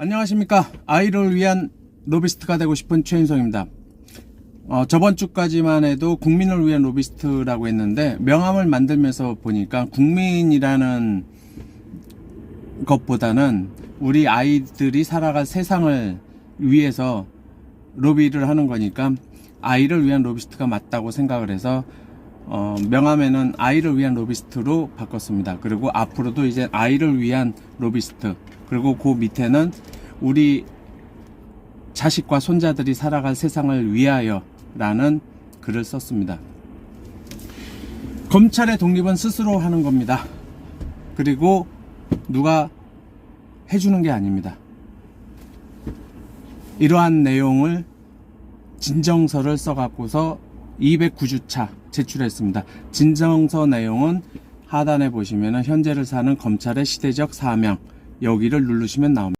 안녕하십니까 아이를 위한 로비스트가 되고 싶은 최인성입니다 어, 저번 주까지만 해도 국민을 위한 로비스트라고 했는데 명함을 만들면서 보니까 국민이라는 것보다는 우리 아이들이 살아갈 세상을 위해서 로비를 하는 거니까 아이를 위한 로비스트가 맞다고 생각을 해서 어, 명함에는 아이를 위한 로비스트로 바꿨습니다. 그리고 앞으로도 이제 아이를 위한 로비스트 그리고 그 밑에는 우리 자식과 손자들이 살아갈 세상을 위하여 라는 글을 썼습니다. 검찰의 독립은 스스로 하는 겁니다. 그리고 누가 해주는 게 아닙니다. 이러한 내용을 진정서를 써갖고서 209주차 제출했습니다. 진정서 내용은 하단에 보시면 현재를 사는 검찰의 시대적 사명 여기를 누르시면 나옵니다.